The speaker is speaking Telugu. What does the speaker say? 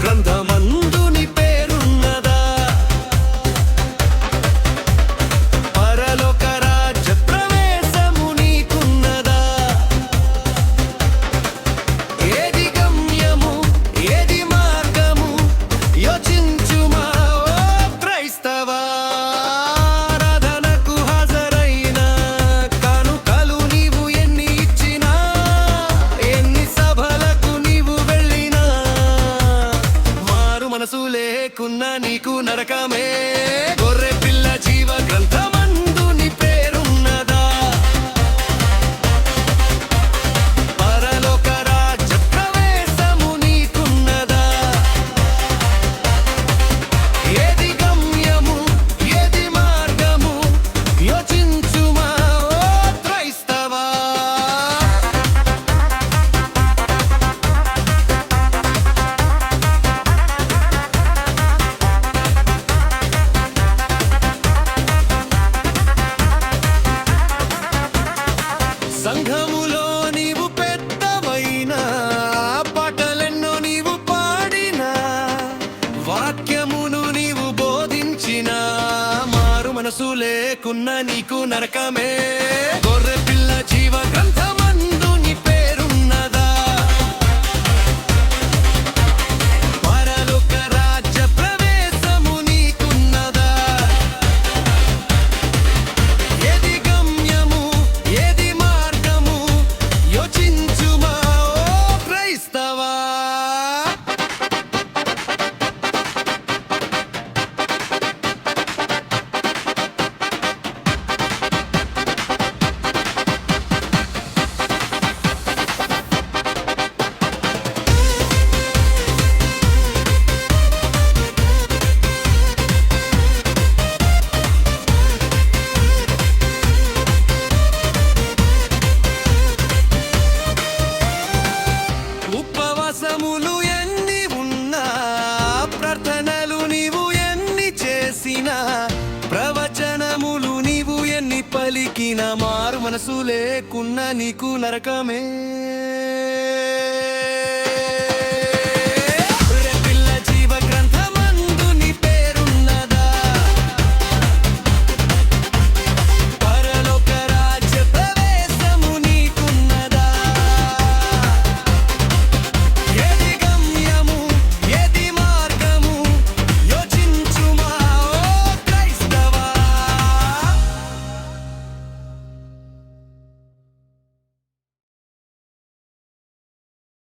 planta సంతకమే గొర్రె పిల్ల జీవ గ్రంథ. మనసు లేకున్న నీకు నరకమే. గొర్రె పిల్ల జీవ గ్రంథమా? బ్రతికిన మారు మనసు లేకున్నా నీకు నరకమే.